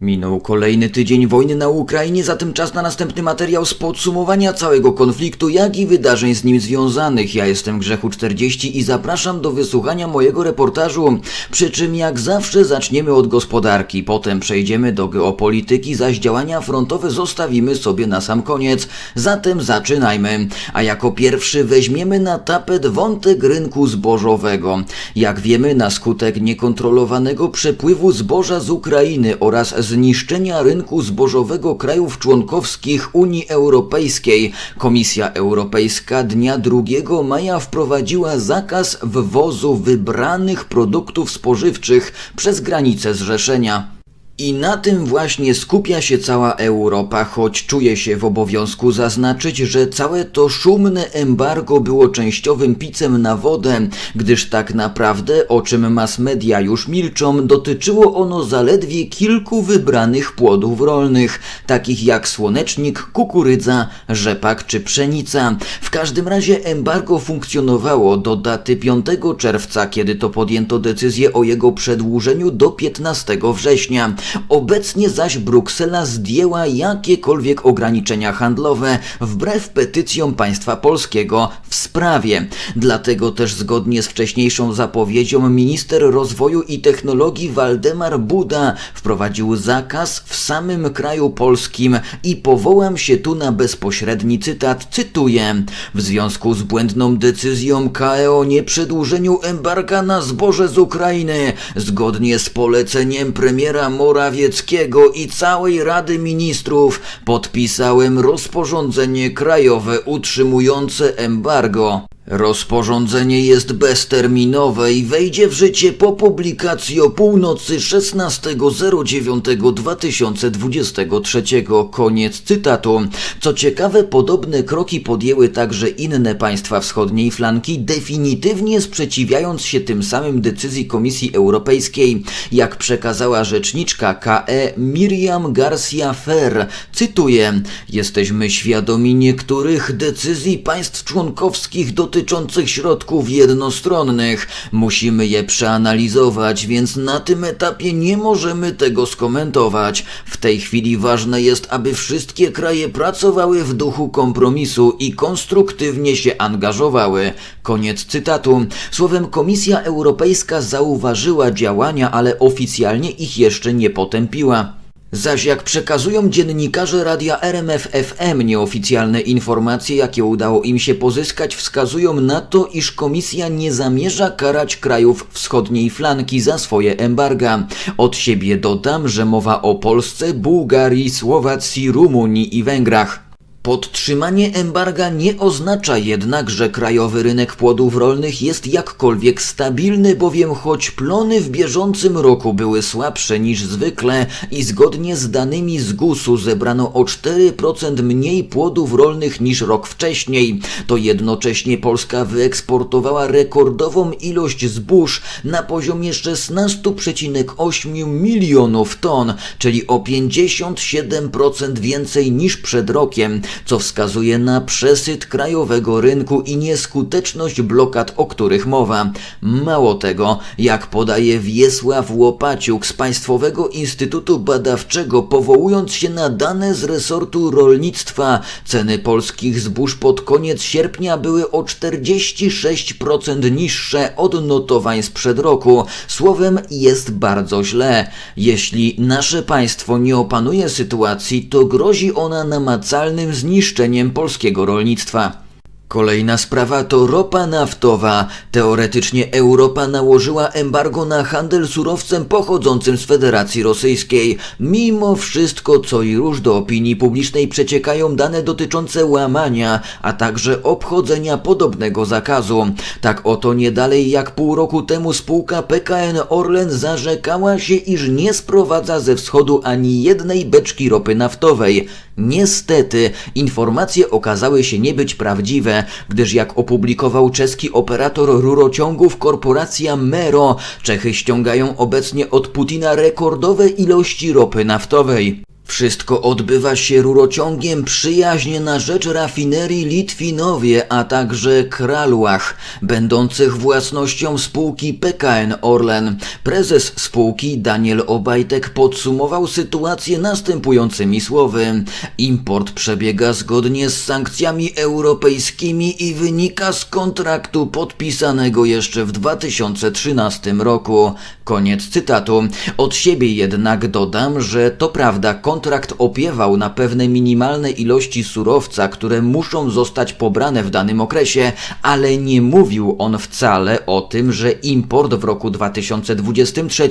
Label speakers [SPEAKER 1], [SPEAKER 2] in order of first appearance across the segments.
[SPEAKER 1] Minął kolejny tydzień wojny na Ukrainie, zatem czas na następny materiał z podsumowania całego konfliktu, jak i wydarzeń z nim związanych. Ja jestem Grzechu 40 i zapraszam do wysłuchania mojego reportażu. Przy czym jak zawsze zaczniemy od gospodarki, potem przejdziemy do geopolityki, zaś działania frontowe zostawimy sobie na sam koniec. Zatem zaczynajmy. A jako pierwszy weźmiemy na tapet wątek rynku zbożowego. Jak wiemy, na skutek niekontrolowanego przepływu zboża z Ukrainy oraz zniszczenia rynku zbożowego krajów członkowskich Unii Europejskiej, Komisja Europejska dnia 2 maja wprowadziła zakaz wwozu wybranych produktów spożywczych przez granice zrzeszenia. I na tym właśnie skupia się cała Europa, choć czuje się w obowiązku zaznaczyć, że całe to szumne embargo było częściowym picem na wodę, gdyż tak naprawdę, o czym mass media już milczą, dotyczyło ono zaledwie kilku wybranych płodów rolnych, takich jak słonecznik, kukurydza, rzepak czy pszenica. W każdym razie embargo funkcjonowało do daty 5 czerwca, kiedy to podjęto decyzję o jego przedłużeniu do 15 września. Obecnie zaś Bruksela zdjęła jakiekolwiek ograniczenia handlowe wbrew petycjom państwa polskiego w sprawie. Dlatego też zgodnie z wcześniejszą zapowiedzią minister rozwoju i technologii Waldemar Buda wprowadził zakaz w samym kraju polskim i powołam się tu na bezpośredni cytat, cytuję: W związku z błędną decyzją KO nie przedłużeniu embarga na zboże z Ukrainy, zgodnie z poleceniem premiera Morawieckiego i całej Rady Ministrów podpisałem rozporządzenie krajowe utrzymujące embargo. Rozporządzenie jest bezterminowe i wejdzie w życie po publikacji o północy 16.09.2023. Koniec cytatu. Co ciekawe, podobne kroki podjęły także inne państwa wschodniej flanki, definitywnie sprzeciwiając się tym samym decyzji Komisji Europejskiej, jak przekazała rzeczniczka KE Miriam Garcia Fer. Cytuję: Jesteśmy świadomi niektórych decyzji państw członkowskich dotyczących środków jednostronnych. Musimy je przeanalizować, więc na tym etapie nie możemy tego skomentować. W tej chwili ważne jest, aby wszystkie kraje pracowały w duchu kompromisu i konstruktywnie się angażowały. Koniec cytatu. Słowem, Komisja Europejska zauważyła działania, ale oficjalnie ich jeszcze nie potępiła. Zaś jak przekazują dziennikarze radia RMF FM, nieoficjalne informacje, jakie udało im się pozyskać, wskazują na to, iż komisja nie zamierza karać krajów wschodniej flanki za swoje embarga. Od siebie dodam, że mowa o Polsce, Bułgarii, Słowacji, Rumunii i Węgrach. Podtrzymanie embarga nie oznacza jednak, że krajowy rynek płodów rolnych jest jakkolwiek stabilny, bowiem choć plony w bieżącym roku były słabsze niż zwykle i zgodnie z danymi z GUS-u zebrano o 4% mniej płodów rolnych niż rok wcześniej, to jednocześnie Polska wyeksportowała rekordową ilość zbóż na poziomie 16,8 milionów ton, czyli o 57% więcej niż przed rokiem co wskazuje na przesyt krajowego rynku i nieskuteczność blokad, o których mowa. Mało tego, jak podaje Wiesław Łopaciuk z Państwowego Instytutu Badawczego, powołując się na dane z resortu rolnictwa, ceny polskich zbóż pod koniec sierpnia były o 46% niższe od notowań sprzed roku. Słowem, jest bardzo źle. Jeśli nasze państwo nie opanuje sytuacji, to grozi ona namacalnym zniszczeniem polskiego rolnictwa. Kolejna sprawa to ropa naftowa. Teoretycznie Europa nałożyła embargo na handel surowcem pochodzącym z Federacji Rosyjskiej. Mimo wszystko, co i róż do opinii publicznej przeciekają dane dotyczące łamania, a także obchodzenia podobnego zakazu. Tak oto nie dalej jak pół roku temu spółka PKN Orlen zarzekała się, iż nie sprowadza ze wschodu ani jednej beczki ropy naftowej. Niestety, informacje okazały się nie być prawdziwe, gdyż jak opublikował czeski operator rurociągów korporacja Mero, Czechy ściągają obecnie od Putina rekordowe ilości ropy naftowej. Wszystko odbywa się rurociągiem przyjaźnie na rzecz rafinerii Litwinowie, a także Kraluach, będących własnością spółki PKN Orlen. Prezes spółki Daniel Obajtek podsumował sytuację następującymi słowy. Import przebiega zgodnie z sankcjami europejskimi i wynika z kontraktu podpisanego jeszcze w 2013 roku. Koniec cytatu. Od siebie jednak dodam, że to prawda, kontrakt opiewał na pewne minimalne ilości surowca, które muszą zostać pobrane w danym okresie, ale nie mówił on wcale o tym, że import w roku 2023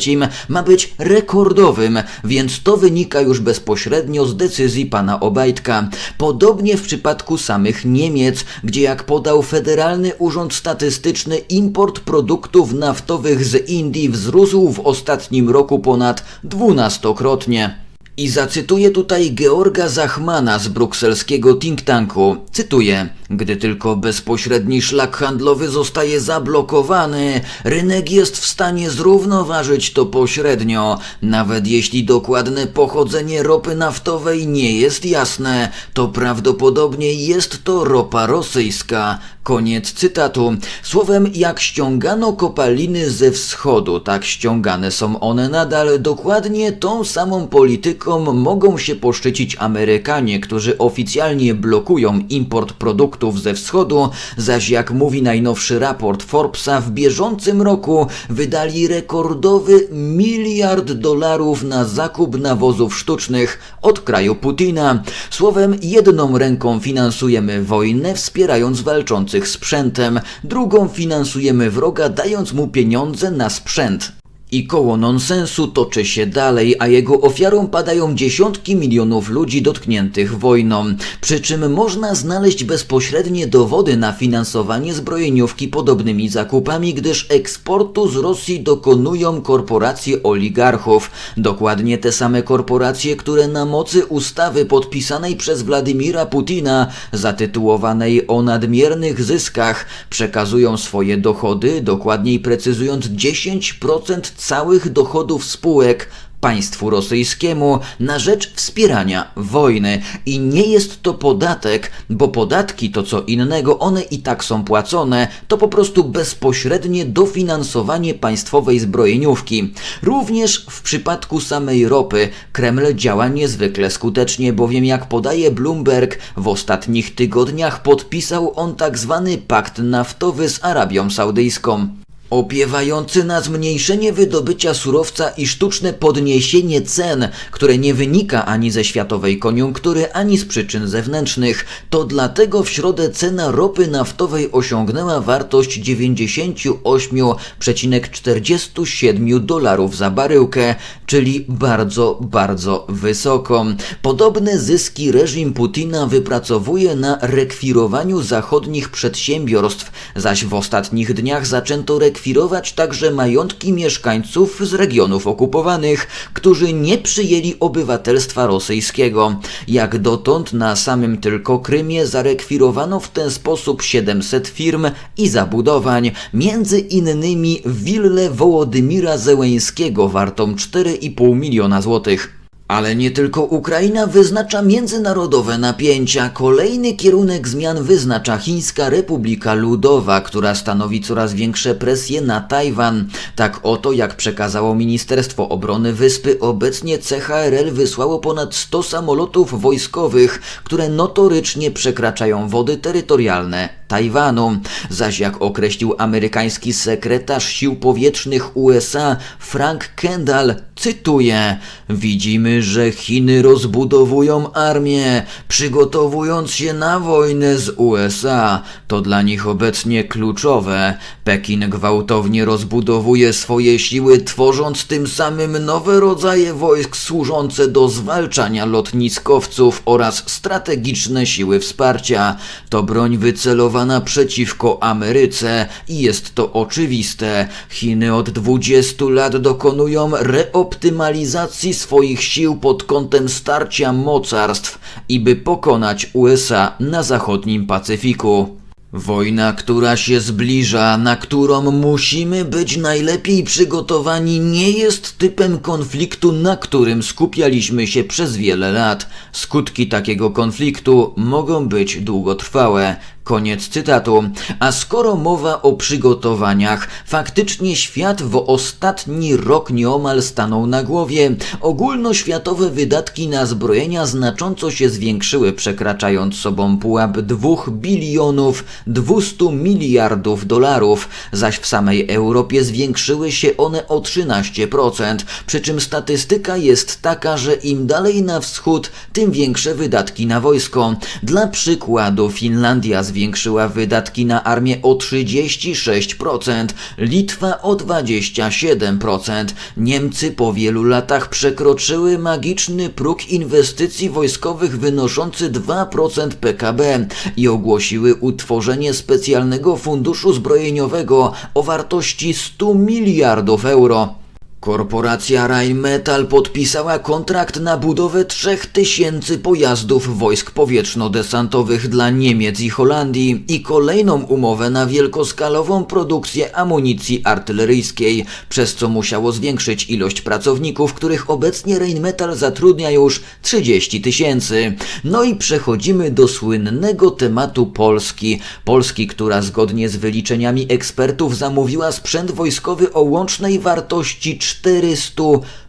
[SPEAKER 1] ma być rekordowym, więc to wynika już bezpośrednio z decyzji pana Obajtka. Podobnie w przypadku samych Niemiec, gdzie jak podał Federalny Urząd Statystyczny, import produktów naftowych z Indii wzrósł w ostatnim roku ponad dwunastokrotnie. I zacytuję tutaj Georga Zachmana z brukselskiego think tanku. Cytuję: Gdy tylko bezpośredni szlak handlowy zostaje zablokowany, rynek jest w stanie zrównoważyć to pośrednio. Nawet jeśli dokładne pochodzenie ropy naftowej nie jest jasne, to prawdopodobnie jest to ropa rosyjska. Koniec cytatu. Słowem, jak ściągano kopaliny ze wschodu, tak ściągane są one nadal. Dokładnie tą samą polityką mogą się poszczycić Amerykanie, którzy oficjalnie blokują import produktów ze wschodu, zaś jak mówi najnowszy raport Forbesa, w bieżącym roku wydali rekordowy miliard dolarów na zakup nawozów sztucznych od kraju Putina. Słowem, jedną ręką finansujemy wojnę, wspierając walczących sprzętem, drugą finansujemy wroga, dając mu pieniądze na sprzęt. I koło nonsensu toczy się dalej, a jego ofiarą padają dziesiątki milionów ludzi dotkniętych wojną. Przy czym można znaleźć bezpośrednie dowody na finansowanie zbrojeniówki podobnymi zakupami, gdyż eksportu z Rosji dokonują korporacje oligarchów. Dokładnie te same korporacje, które na mocy ustawy podpisanej przez Władimira Putina, zatytułowanej o nadmiernych zyskach, przekazują swoje dochody, dokładniej precyzując 10% całych dochodów spółek państwu rosyjskiemu na rzecz wspierania wojny. I nie jest to podatek, bo podatki to co innego, one i tak są płacone, to po prostu bezpośrednie dofinansowanie państwowej zbrojeniówki. Również w przypadku samej ropy Kreml działa niezwykle skutecznie, bowiem jak podaje Bloomberg, w ostatnich tygodniach podpisał on tak zwany pakt naftowy z Arabią Saudyjską opiewający na zmniejszenie wydobycia surowca i sztuczne podniesienie cen, które nie wynika ani ze światowej koniunktury, ani z przyczyn zewnętrznych. To dlatego w środę cena ropy naftowej osiągnęła wartość 98,47 dolarów za baryłkę, czyli bardzo, bardzo wysoką. Podobne zyski reżim Putina wypracowuje na rekwirowaniu zachodnich przedsiębiorstw, zaś w ostatnich dniach zaczęto rekwirować rekwirować także majątki mieszkańców z regionów okupowanych, którzy nie przyjęli obywatelstwa rosyjskiego. Jak dotąd na samym tylko Krymie zarekwirowano w ten sposób 700 firm i zabudowań, między innymi willę Wołodymira Zełeńskiego wartą 4,5 miliona złotych. Ale nie tylko Ukraina wyznacza międzynarodowe napięcia. Kolejny kierunek zmian wyznacza Chińska Republika Ludowa, która stanowi coraz większe presje na Tajwan. Tak oto, jak przekazało Ministerstwo Obrony Wyspy, obecnie CHRL wysłało ponad 100 samolotów wojskowych, które notorycznie przekraczają wody terytorialne Tajwanu. Zaś jak określił amerykański sekretarz sił powietrznych USA Frank Kendall, cytuję: Widzimy, że Chiny rozbudowują armię, przygotowując się na wojnę z USA. To dla nich obecnie kluczowe. Pekin gwałtownie rozbudowuje swoje siły, tworząc tym samym nowe rodzaje wojsk służące do zwalczania lotniskowców oraz strategiczne siły wsparcia. To broń wycelowana przeciwko Ameryce i jest to oczywiste. Chiny od 20 lat dokonują reoptymalizacji swoich sił pod kątem starcia mocarstw i by pokonać USA na zachodnim Pacyfiku. Wojna, która się zbliża, na którą musimy być najlepiej przygotowani, nie jest typem konfliktu, na którym skupialiśmy się przez wiele lat. Skutki takiego konfliktu mogą być długotrwałe. Koniec cytatu. A skoro mowa o przygotowaniach, faktycznie świat w ostatni rok nieomal stanął na głowie. Ogólnoświatowe wydatki na zbrojenia znacząco się zwiększyły, przekraczając sobą pułap 2 bilionów 200 miliardów dolarów, zaś w samej Europie zwiększyły się one o 13%. Przy czym statystyka jest taka, że im dalej na wschód, tym większe wydatki na wojsko. Dla przykładu Finlandia zwiększyła zwiększyła wydatki na armię o 36%, Litwa o 27%. Niemcy po wielu latach przekroczyły magiczny próg inwestycji wojskowych wynoszący 2% PKB i ogłosiły utworzenie specjalnego funduszu zbrojeniowego o wartości 100 miliardów euro. Korporacja Rheinmetall podpisała kontrakt na budowę 3000 pojazdów wojsk powietrzno-desantowych dla Niemiec i Holandii i kolejną umowę na wielkoskalową produkcję amunicji artyleryjskiej, przez co musiało zwiększyć ilość pracowników, których obecnie Rheinmetall zatrudnia już 30 tysięcy. No i przechodzimy do słynnego tematu Polski. Polski, która zgodnie z wyliczeniami ekspertów zamówiła sprzęt wojskowy o łącznej wartości 400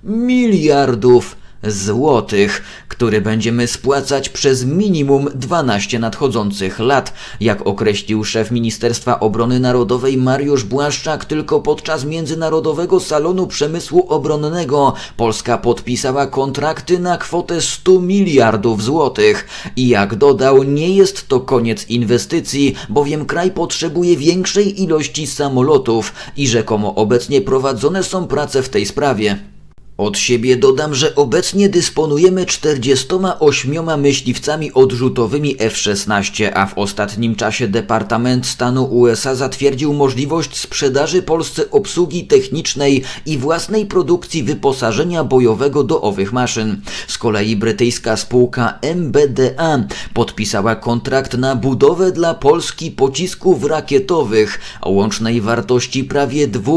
[SPEAKER 1] miliardów złotych, który będziemy spłacać przez minimum 12 nadchodzących lat, jak określił szef Ministerstwa Obrony Narodowej Mariusz Błaszczak tylko podczas Międzynarodowego Salonu Przemysłu Obronnego Polska podpisała kontrakty na kwotę 100 miliardów złotych i jak dodał, nie jest to koniec inwestycji, bowiem kraj potrzebuje większej ilości samolotów i rzekomo obecnie prowadzone są prace w tej sprawie. Od siebie dodam, że obecnie dysponujemy 48 myśliwcami odrzutowymi F-16, a w ostatnim czasie Departament Stanu USA zatwierdził możliwość sprzedaży Polsce obsługi technicznej i własnej produkcji wyposażenia bojowego do owych maszyn. Z kolei brytyjska spółka MBDA podpisała kontrakt na budowę dla Polski pocisków rakietowych o łącznej wartości prawie 2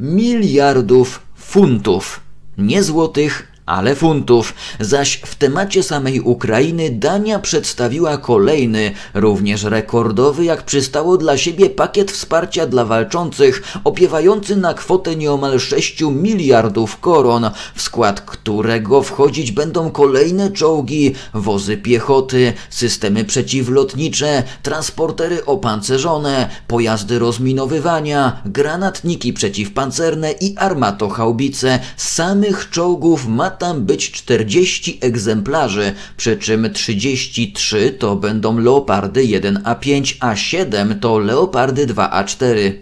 [SPEAKER 1] miliardów funtów nie złotych, ale funtów. Zaś w temacie samej Ukrainy Dania przedstawiła kolejny, również rekordowy jak przystało dla siebie pakiet wsparcia dla walczących, opiewający na kwotę nieomal 6 miliardów koron, w skład którego wchodzić będą kolejne czołgi, wozy piechoty, systemy przeciwlotnicze, transportery opancerzone, pojazdy rozminowywania, granatniki przeciwpancerne i armatochaubice. Samych czołgów ma tam być 40 egzemplarzy, przy czym 33 to będą Leopardy 1A5, a 7 to Leopardy 2A4.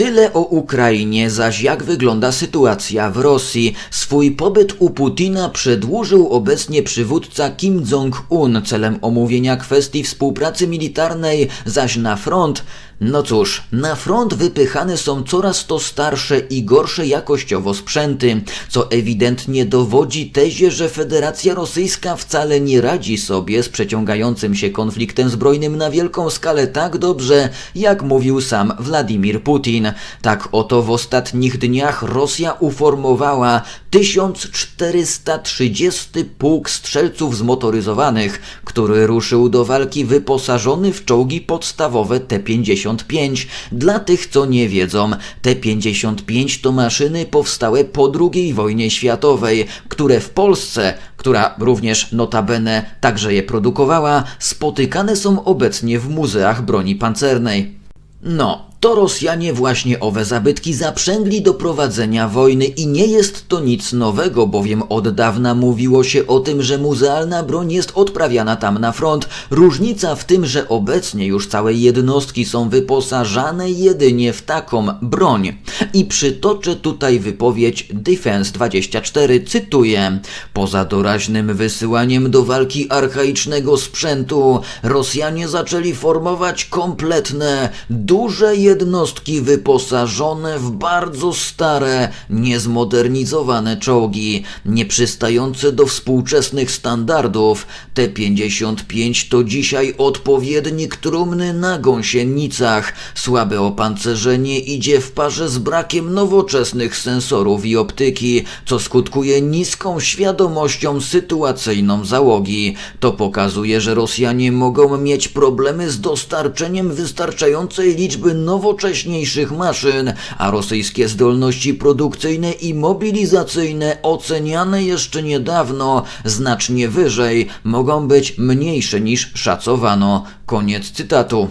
[SPEAKER 1] Tyle o Ukrainie, zaś jak wygląda sytuacja w Rosji. Swój pobyt u Putina przedłużył obecnie przywódca Kim Jong-un celem omówienia kwestii współpracy militarnej, zaś na front no cóż, na front wypychane są coraz to starsze i gorsze jakościowo sprzęty, co ewidentnie dowodzi tezie, że Federacja Rosyjska wcale nie radzi sobie z przeciągającym się konfliktem zbrojnym na wielką skalę tak dobrze, jak mówił sam Władimir Putin. Tak oto w ostatnich dniach Rosja uformowała 1430 pułk strzelców zmotoryzowanych, który ruszył do walki wyposażony w czołgi podstawowe T-50 T-55. Dla tych, co nie wiedzą, T-55 to maszyny powstałe po II wojnie światowej, które w Polsce, która również notabene także je produkowała, spotykane są obecnie w muzeach broni pancernej. No, to Rosjanie właśnie owe zabytki zaprzęgli do prowadzenia wojny i nie jest to nic nowego, bowiem od dawna mówiło się o tym, że muzealna broń jest odprawiana tam na front. Różnica w tym, że obecnie już całe jednostki są wyposażane jedynie w taką broń. I przytoczę tutaj wypowiedź Defense 24, cytuję: Poza doraźnym wysyłaniem do walki archaicznego sprzętu, Rosjanie zaczęli formować kompletne, duże jednostki wyposażone w bardzo stare, niezmodernizowane czołgi, nieprzystające do współczesnych standardów. T-55 to dzisiaj odpowiednik trumny na gąsienicach. Słabe opancerzenie idzie w parze z brakiem nowoczesnych sensorów i optyki, co skutkuje niską świadomością sytuacyjną załogi. To pokazuje, że Rosjanie mogą mieć problemy z dostarczeniem wystarczającej liczby nowocześniejszych maszyn, a rosyjskie zdolności produkcyjne i mobilizacyjne oceniane jeszcze niedawno znacznie wyżej mogą być mniejsze niż szacowano. Koniec cytatu.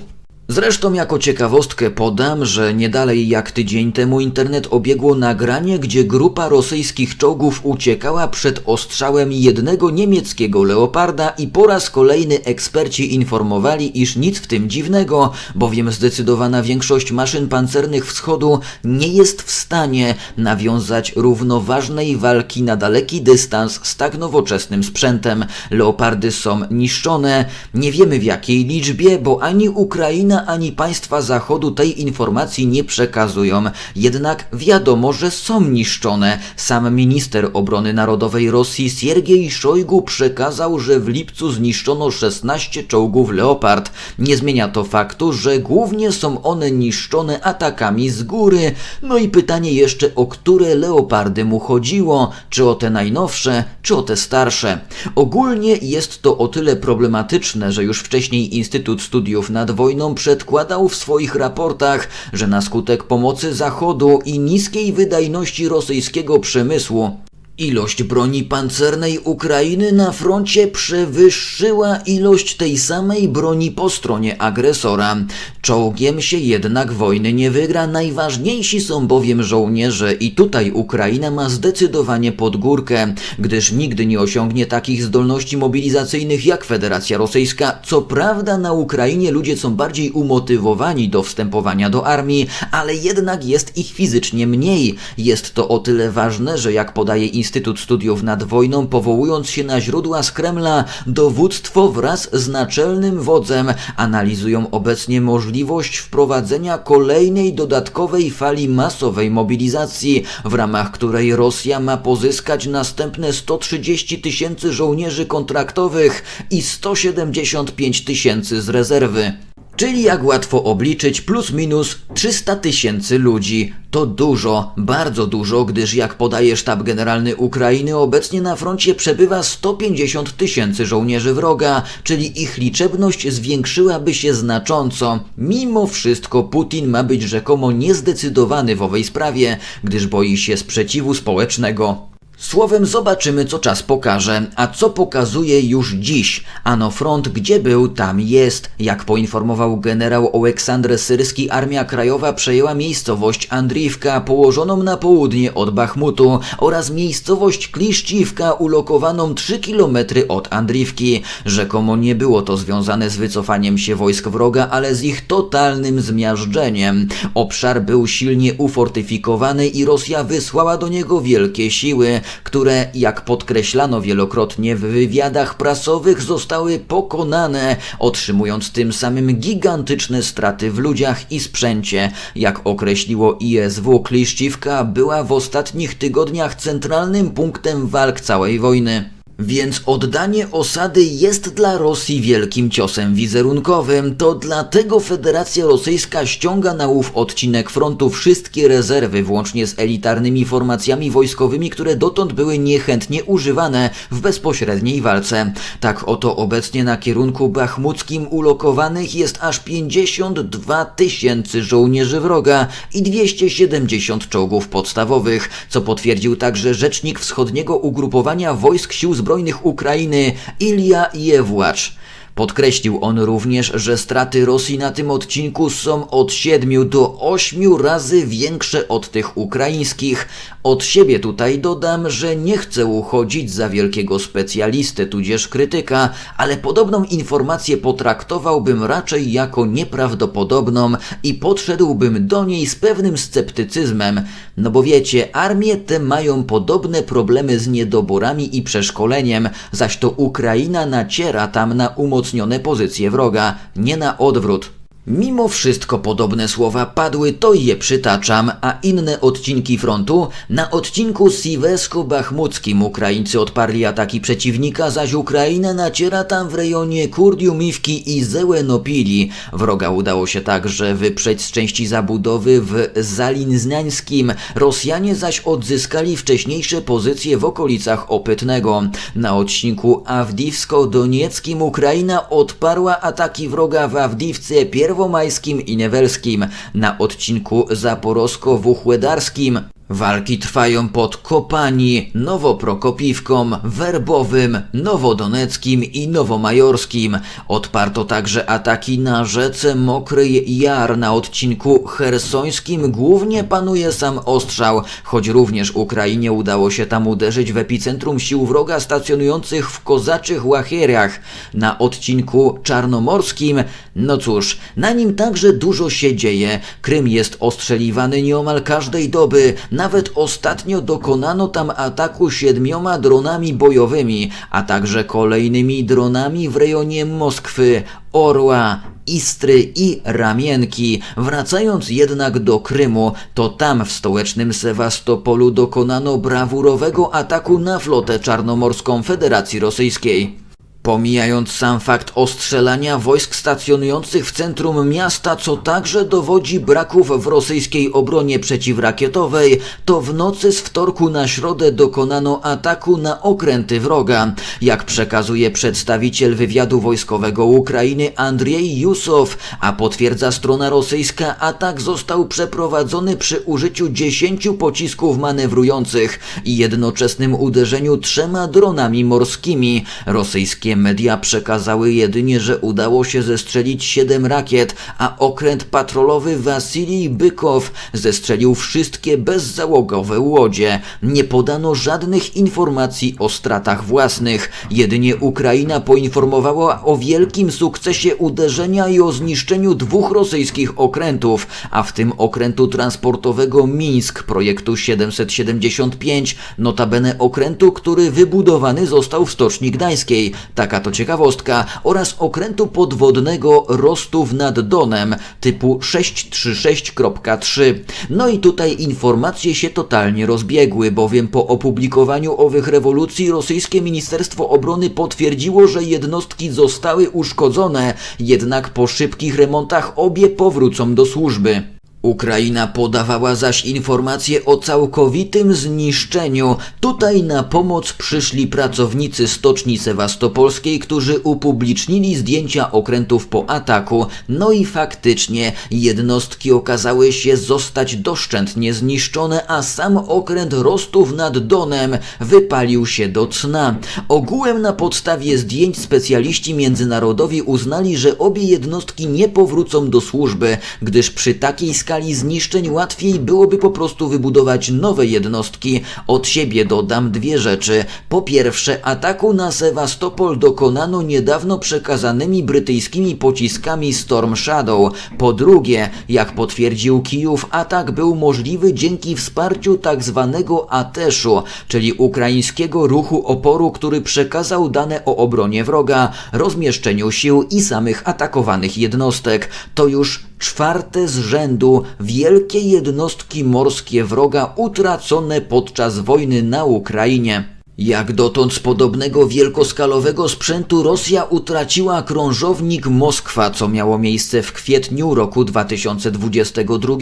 [SPEAKER 1] Zresztą jako ciekawostkę podam, że nie dalej jak tydzień temu internet obiegło nagranie, gdzie grupa rosyjskich czołgów uciekała przed ostrzałem jednego niemieckiego leoparda i po raz kolejny eksperci informowali, iż nic w tym dziwnego, bowiem zdecydowana większość maszyn pancernych wschodu nie jest w stanie nawiązać równoważnej walki na daleki dystans z tak nowoczesnym sprzętem. Leopardy są niszczone, nie wiemy w jakiej liczbie, bo ani Ukraina, ani państwa Zachodu tej informacji nie przekazują. Jednak wiadomo, że są niszczone. Sam minister obrony narodowej Rosji Siergiej Szojgu przekazał, że w lipcu zniszczono 16 czołgów Leopard. Nie zmienia to faktu, że głównie są one niszczone atakami z góry. No i pytanie jeszcze, o które Leopardy mu chodziło? Czy o te najnowsze, czy o te starsze? Ogólnie jest to o tyle problematyczne, że już wcześniej Instytut Studiów nad Wojną przedkładał w swoich raportach, że na skutek pomocy Zachodu i niskiej wydajności rosyjskiego przemysłu Ilość broni pancernej Ukrainy na froncie przewyższyła ilość tej samej broni po stronie agresora. Czołgiem się jednak wojny nie wygra, najważniejsi są bowiem żołnierze i tutaj Ukraina ma zdecydowanie pod górkę, gdyż nigdy nie osiągnie takich zdolności mobilizacyjnych jak Federacja Rosyjska. Co prawda na Ukrainie ludzie są bardziej umotywowani do wstępowania do armii, ale jednak jest ich fizycznie mniej. Jest to o tyle ważne, że jak podaje Instytut Studiów nad Wojną, powołując się na źródła z Kremla, dowództwo wraz z naczelnym wodzem analizują obecnie możliwość wprowadzenia kolejnej dodatkowej fali masowej mobilizacji, w ramach której Rosja ma pozyskać następne 130 tysięcy żołnierzy kontraktowych i 175 tysięcy z rezerwy. Czyli jak łatwo obliczyć, plus minus 300 tysięcy ludzi. To dużo, bardzo dużo, gdyż jak podaje sztab generalny Ukrainy, obecnie na froncie przebywa 150 tysięcy żołnierzy wroga, czyli ich liczebność zwiększyłaby się znacząco. Mimo wszystko Putin ma być rzekomo niezdecydowany w owej sprawie, gdyż boi się sprzeciwu społecznego. Słowem zobaczymy, co czas pokaże, a co pokazuje już dziś. Ano front gdzie był, tam jest. Jak poinformował generał Oleksandr Syrski, Armia Krajowa przejęła miejscowość Andriwka, położoną na południe od Bachmutu oraz miejscowość Kliszciwka, ulokowaną 3 km od Andriwki. Rzekomo nie było to związane z wycofaniem się wojsk wroga, ale z ich totalnym zmiażdżeniem. Obszar był silnie ufortyfikowany i Rosja wysłała do niego wielkie siły które, jak podkreślano wielokrotnie w wywiadach prasowych, zostały pokonane, otrzymując tym samym gigantyczne straty w ludziach i sprzęcie. Jak określiło ISW, Kliszciwka była w ostatnich tygodniach centralnym punktem walk całej wojny. Więc oddanie osady jest dla Rosji wielkim ciosem wizerunkowym. To dlatego Federacja Rosyjska ściąga na ów odcinek frontu wszystkie rezerwy, włącznie z elitarnymi formacjami wojskowymi, które dotąd były niechętnie używane w bezpośredniej walce. Tak oto obecnie na kierunku bachmuckim ulokowanych jest aż 52 tysięcy żołnierzy wroga i 270 czołgów podstawowych, co potwierdził także rzecznik wschodniego ugrupowania wojsk sił zbrojnych Zbrojnych Ukrainy Ilja Jewłacz. Podkreślił on również, że straty Rosji na tym odcinku są od 7 do 8 razy większe od tych ukraińskich. Od siebie tutaj dodam, że nie chcę uchodzić za wielkiego specjalistę tudzież krytyka, ale podobną informację potraktowałbym raczej jako nieprawdopodobną i podszedłbym do niej z pewnym sceptycyzmem. No bo wiecie, armie te mają podobne problemy z niedoborami i przeszkoleniem, zaś to Ukraina naciera tam na umocnienie wzmocnione pozycje wroga, nie na odwrót. Mimo wszystko podobne słowa padły, to je przytaczam, a inne odcinki frontu? Na odcinku Siwesko-Bachmuckim Ukraińcy odparli ataki przeciwnika, zaś Ukraina naciera tam w rejonie Kurdiumivki i Zełenopili. Wroga udało się także wyprzeć z części zabudowy w Zalinznańskim. Rosjanie zaś odzyskali wcześniejsze pozycje w okolicach Opytnego. Na odcinku Awdiwsko-Donieckim Ukraina odparła ataki wroga w Awdiwce Pierwomajskim i Newelskim. Na odcinku Zaporosko-Wuchłedarskim Walki trwają pod Kopani, Nowoprokopiwką, Werbowym, Nowodoneckim i Nowomajorskim. Odparto także ataki na rzece Mokrej Jar na odcinku hersońskim. Głównie panuje sam ostrzał, choć również Ukrainie udało się tam uderzyć w epicentrum sił wroga stacjonujących w kozaczych Łachierach. Na odcinku czarnomorskim, no cóż, na nim także dużo się dzieje. Krym jest ostrzeliwany nieomal każdej doby. Nawet ostatnio dokonano tam ataku siedmioma dronami bojowymi, a także kolejnymi dronami w rejonie Moskwy, Orła, Istry i Ramienki. Wracając jednak do Krymu, to tam w stołecznym Sewastopolu dokonano brawurowego ataku na flotę czarnomorską Federacji Rosyjskiej. Pomijając sam fakt ostrzelania wojsk stacjonujących w centrum miasta, co także dowodzi braków w rosyjskiej obronie przeciwrakietowej, to w nocy z wtorku na środę dokonano ataku na okręty wroga. Jak przekazuje przedstawiciel wywiadu wojskowego Ukrainy Andrzej Jusow, a potwierdza strona rosyjska, atak został przeprowadzony przy użyciu 10 pocisków manewrujących i jednoczesnym uderzeniu trzema dronami morskimi. Rosyjskie media przekazały jedynie, że udało się zestrzelić 7 rakiet, a okręt patrolowy Wasilij Bykow zestrzelił wszystkie bezzałogowe łodzie. Nie podano żadnych informacji o stratach własnych. Jedynie Ukraina poinformowała o wielkim sukcesie uderzenia i o zniszczeniu dwóch rosyjskich okrętów, a w tym okrętu transportowego Mińsk projektu 775, notabene okrętu, który wybudowany został w Stoczni Gdańskiej. Taka to ciekawostka, oraz okrętu podwodnego Rostów nad Donem typu 636.3. No i tutaj informacje się totalnie rozbiegły, bowiem po opublikowaniu owych rewolucji rosyjskie Ministerstwo Obrony potwierdziło, że jednostki zostały uszkodzone, jednak po szybkich remontach obie powrócą do służby. Ukraina podawała zaś informacje o całkowitym zniszczeniu. Tutaj na pomoc przyszli pracownicy stoczni sewastopolskiej, którzy upublicznili zdjęcia okrętów po ataku. No i faktycznie jednostki okazały się zostać doszczętnie zniszczone, a sam okręt Rostów nad Donem wypalił się do cna. Ogółem na podstawie zdjęć specjaliści międzynarodowi uznali, że obie jednostki nie powrócą do służby, gdyż przy takiej skali skali zniszczeń łatwiej byłoby po prostu wybudować nowe jednostki. Od siebie dodam dwie rzeczy. Po pierwsze, ataku na Sewastopol dokonano niedawno przekazanymi brytyjskimi pociskami Storm Shadow. Po drugie, jak potwierdził Kijów, atak był możliwy dzięki wsparciu tzw. Tak Ateszu, czyli ukraińskiego ruchu oporu, który przekazał dane o obronie wroga, rozmieszczeniu sił i samych atakowanych jednostek. To już czwarte z rzędu wielkie jednostki morskie wroga utracone podczas wojny na Ukrainie. Jak dotąd z podobnego wielkoskalowego sprzętu Rosja utraciła krążownik Moskwa, co miało miejsce w kwietniu roku 2022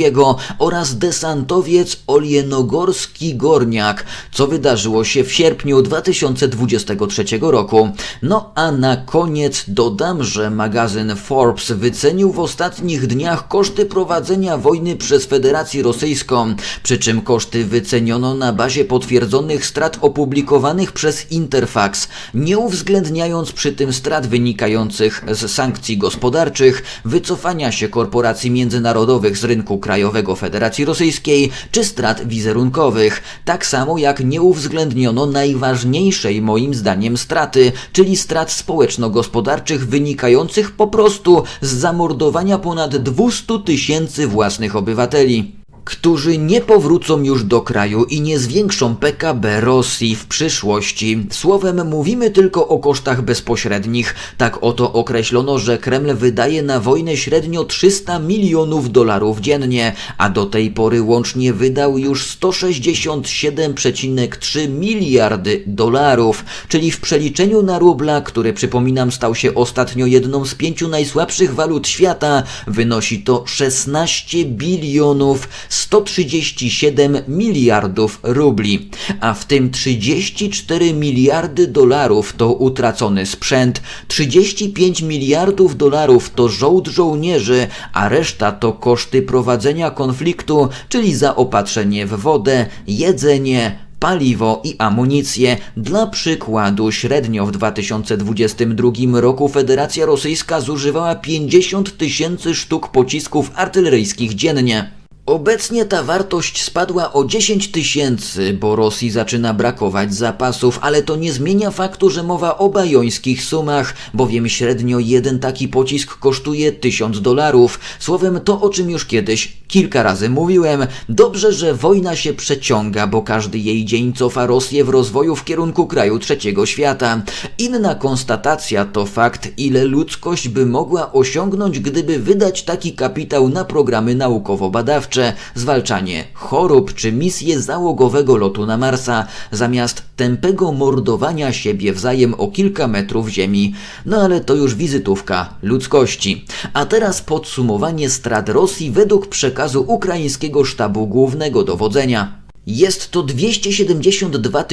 [SPEAKER 1] oraz desantowiec Olienogorski Gorniak, co wydarzyło się w sierpniu 2023 roku. No a na koniec dodam, że magazyn Forbes wycenił w ostatnich dniach koszty prowadzenia wojny przez Federację Rosyjską, przy czym koszty wyceniono na bazie potwierdzonych strat opublikowanych przez Interfax, nie uwzględniając przy tym strat wynikających z sankcji gospodarczych, wycofania się korporacji międzynarodowych z rynku krajowego Federacji Rosyjskiej czy strat wizerunkowych, tak samo jak nie uwzględniono najważniejszej moim zdaniem straty, czyli strat społeczno-gospodarczych wynikających po prostu z zamordowania ponad 200 tysięcy własnych obywateli. Którzy nie powrócą już do kraju i nie zwiększą PKB Rosji w przyszłości. Słowem, mówimy tylko o kosztach bezpośrednich. Tak oto określono, że Kreml wydaje na wojnę średnio 300 milionów dolarów dziennie, a do tej pory łącznie wydał już 167,3 miliardy dolarów, czyli w przeliczeniu na rubla, który przypominam stał się ostatnio jedną z pięciu najsłabszych walut świata, wynosi to 16 bilionów 137 miliardów rubli, a w tym 34 miliardy dolarów to utracony sprzęt, 35 miliardów dolarów to żołd żołnierzy, a reszta to koszty prowadzenia konfliktu, czyli zaopatrzenie w wodę, jedzenie, paliwo i amunicję. Dla przykładu, średnio w 2022 roku Federacja Rosyjska zużywała 50 tysięcy sztuk pocisków artyleryjskich dziennie. Obecnie ta wartość spadła o 10 tysięcy, bo Rosji zaczyna brakować zapasów, ale to nie zmienia faktu, że mowa o bajońskich sumach, bowiem średnio jeden taki pocisk kosztuje 1000 dolarów. Słowem to, o czym już kiedyś kilka razy mówiłem. Dobrze, że wojna się przeciąga, bo każdy jej dzień cofa Rosję w rozwoju w kierunku kraju trzeciego świata. Inna konstatacja to fakt, ile ludzkość by mogła osiągnąć, gdyby wydać taki kapitał na programy naukowo-badawcze zwalczanie chorób czy misje załogowego lotu na Marsa, zamiast tępego mordowania siebie wzajem o kilka metrów ziemi. No ale to już wizytówka ludzkości. A teraz podsumowanie strat Rosji według przekazu ukraińskiego sztabu głównego dowodzenia. Jest to 272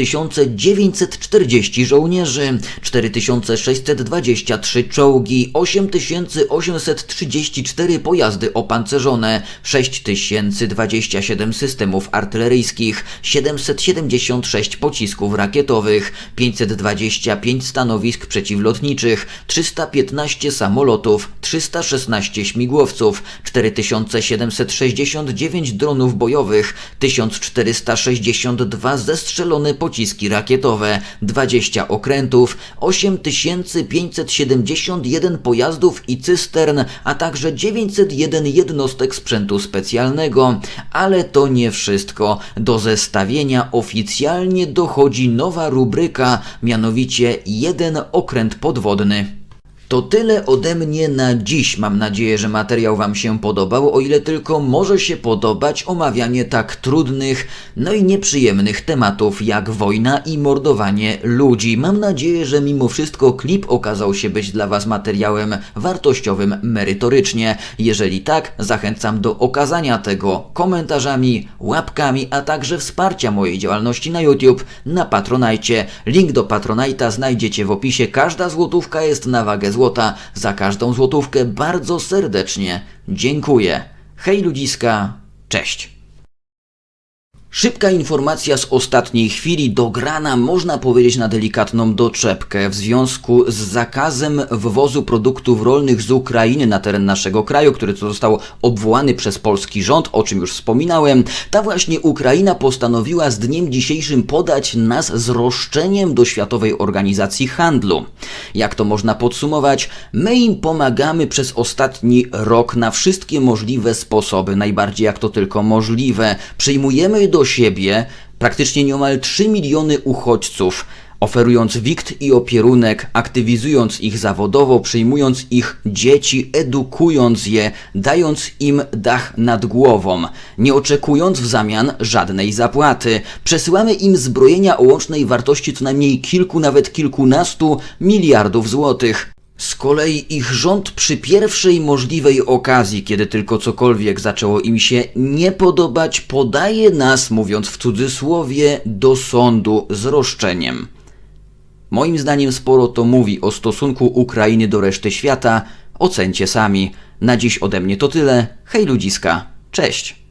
[SPEAKER 1] 940 żołnierzy, 4623 czołgi, 8834 pojazdy opancerzone, 6027 systemów artyleryjskich, 776 pocisków rakietowych, 525 stanowisk przeciwlotniczych, 315 samolotów, 316 śmigłowców, 4769 dronów bojowych, 1400 362 zestrzelone pociski rakietowe, 20 okrętów, 8571 pojazdów i cystern, a także 901 jednostek sprzętu specjalnego. Ale to nie wszystko. Do zestawienia oficjalnie dochodzi nowa rubryka, mianowicie jeden okręt podwodny. To tyle ode mnie na dziś. Mam nadzieję, że materiał Wam się podobał, o ile tylko może się podobać omawianie tak trudnych, no i nieprzyjemnych tematów jak wojna i mordowanie ludzi. Mam nadzieję, że mimo wszystko klip okazał się być dla Was materiałem wartościowym merytorycznie. Jeżeli tak, zachęcam do okazania tego komentarzami, łapkami, a także wsparcia mojej działalności na YouTube, na Patronajcie. Link do Patronajta znajdziecie w opisie. Każda złotówka jest na wagę złota. Za każdą złotówkę bardzo serdecznie dziękuję. Hej ludziska, cześć. Szybka informacja z ostatniej chwili, dograna można powiedzieć na delikatną doczepkę w związku z zakazem wwozu produktów rolnych z Ukrainy na teren naszego kraju, który został obwołany przez polski rząd, o czym już wspominałem. Ta właśnie Ukraina postanowiła z dniem dzisiejszym podać nas z roszczeniem do Światowej Organizacji Handlu. Jak to można podsumować? My im pomagamy przez ostatni rok na wszystkie możliwe sposoby, najbardziej jak to tylko możliwe. Przyjmujemy do siebie praktycznie nieomal 3 miliony uchodźców, oferując wikt i opierunek, aktywizując ich zawodowo, przyjmując ich dzieci, edukując je, dając im dach nad głową, nie oczekując w zamian żadnej zapłaty. Przesyłamy im zbrojenia o łącznej wartości co najmniej kilku, nawet kilkunastu miliardów złotych. Z kolei ich rząd przy pierwszej możliwej okazji, kiedy tylko cokolwiek zaczęło im się nie podobać, podaje nas, mówiąc w cudzysłowie, do sądu z roszczeniem. Moim zdaniem sporo to mówi o stosunku Ukrainy do reszty świata. Ocencie sami. Na dziś ode mnie to tyle. Hej ludziska, cześć!